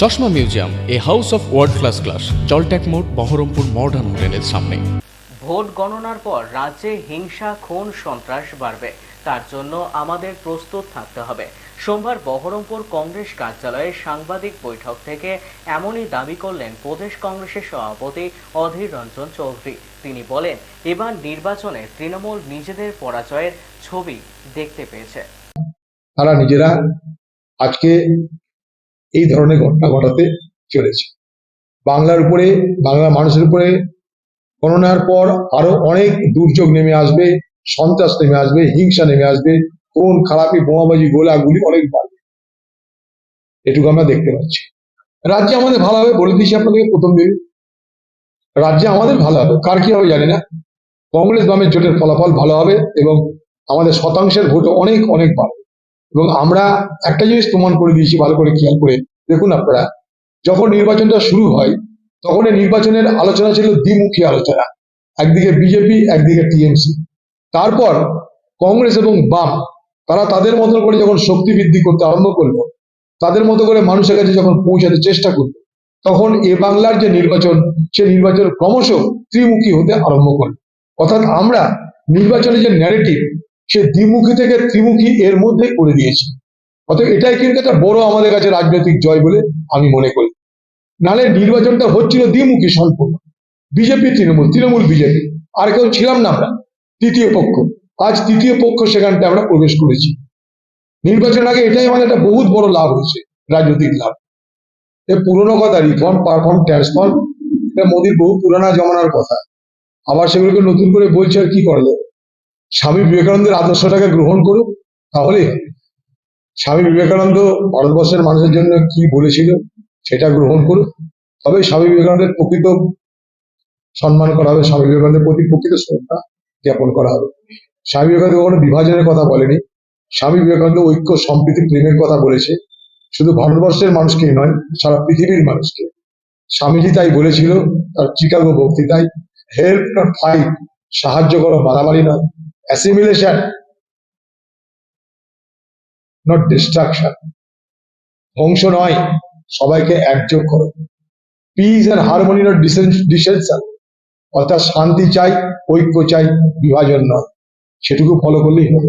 চশমা museum a house of world class class জলট্যাক মোড় Baharampur modern হোটেলের সামনে। ভোট গণনার পর রাজ্যে হিংসা খুন সন্ত্রাস বাড়বে। তার জন্য আমাদের প্রস্তুত থাকতে হবে। সোমবার বহরমপুর কংগ্রেস কার্যালয়ে সাংবাদিক বৈঠক থেকে এমনই দাবি করলেন প্রদেশ কংগ্রেসের সভাপতি অধীর রঞ্জন চৌধুরী। তিনি বলেন এবার নির্বাচনে তৃণমূল নিজেদের পরাজয়ের ছবি দেখতে পেয়েছে। তারা নিজেরা আজকে এই ধরনের ঘটনা ঘটাতে চলেছে। বাংলার উপরে বাংলার মানুষের উপরে গণনার পর আরও অনেক দুর্যোগ নেমে আসবে, সন্ত্রাস নেমে আসবে, হিংসা নেমে আসবে কোন খারাপি, বোমাবাজি, গোলাগুলি অনেক বাড়বে। এটুকু আমরা দেখতে পাচ্ছি। রাজ্যে আমাদের ভালো হবে বলে দিয়েছি আপনাদের প্রথম দিন রাজ্যে আমাদের ভালো হবে। কার কি হবে জানি না। কংগ্রেস বামের জোটের ফলাফল ভালো হবে এবং আমাদের শতাংশের ভোট অনেক অনেক বাড়বে। এবং আমরা একটা জিনিস প্রমাণ করে দিয়েছি ভালো করে খেয়াল করে। দেখুন আপনারা, যখন নির্বাচনটা শুরু হয়, তখন এই নির্বাচনের আলোচনা ছিল দ্বিমুখী আলোচনা। একদিকে বিজেপি, একদিকে টিএমসি। তারপর কংগ্রেস এবং বাম, তারা তাদের মতো করে যখন শক্তি বৃদ্ধি করতে আরম্ভ করল, তাদের মতো করে মানুষের কাছে যখন পৌঁছাতে চেষ্টা করল, তখন এ বাংলার যে নির্বাচন, সে নির্বাচন ক্রমশ ত্রিমুখী হতে আরম্ভ করল। অর্থাৎ আমরা নির্বাচনে যে ন্যারেটিভ সে দ্বিমুখী থেকে ত্রিমুখী এর মধ্যে করে দিয়েছে। অতএব এটাই কিন্তু একটা বড় আমাদের কাছে রাজনৈতিক জয় বলে আমি মনে করি। নাহলে নির্বাচনটা হচ্ছিল দ্বিমুখী সম্পূর্ণ। BJP, Trinamool Trinamool, BJP. আর কেউ ছিলাম না আমরা, তৃতীয় পক্ষ। আজ তৃতীয় পক্ষ সেখানটা আমরা প্রবেশ করেছি। নির্বাচন আগে এটাই আমাদের একটা বহুত বড় লাভ হয়েছে, রাজনৈতিক লাভ। এ পুরোনো কথা রিফর্ম পারফর্ম ট্রান্সফর্ম এটা মোদীর বহু পুরানা জমানার কথা। আবার সেগুলোকে নতুন করে বলছে আর কি করা যাবে? স্বামী বিবেকানন্দের আদর্শটাকে গ্রহণ করুক, তাহলে স্বামী বিবেকানন্দ ভারতবর্ষের মানুষের জন্য কি বলেছিল সেটা গ্রহণ করুক। তবে স্বামী বিবেকানন্দের প্রকৃত সম্মান করা হবে, স্বামী বিবেকানন্দের প্রতি প্রকৃত শ্রদ্ধা জ্ঞাপন করা হবে। স্বামী বিবেকানন্দ কখনো বিভাজনের কথা বলেনি। স্বামী বিবেকানন্দ ঐক্য, সম্প্রীতি, প্রেমের কথা বলেছে। শুধু ভারতবর্ষের মানুষকেই নয়, সারা পৃথিবীর মানুষকে। স্বামীজি তাই বলেছিল, তার চিকাগো বক্তৃতায় হেল্প ফাইট সাহায্য করো, বাড়াবাড়ি নয়। অ্যাসিমিলেশন নট ডিস্ট্রাকশন ধ্বংস নয়, সবাইকে একযোগ করো। Peace and harmony not dissension অর্থাৎ শান্তি চাই, ঐক্য চাই, বিভাজন নয়। সেটুকু ফলো করলেই হবে।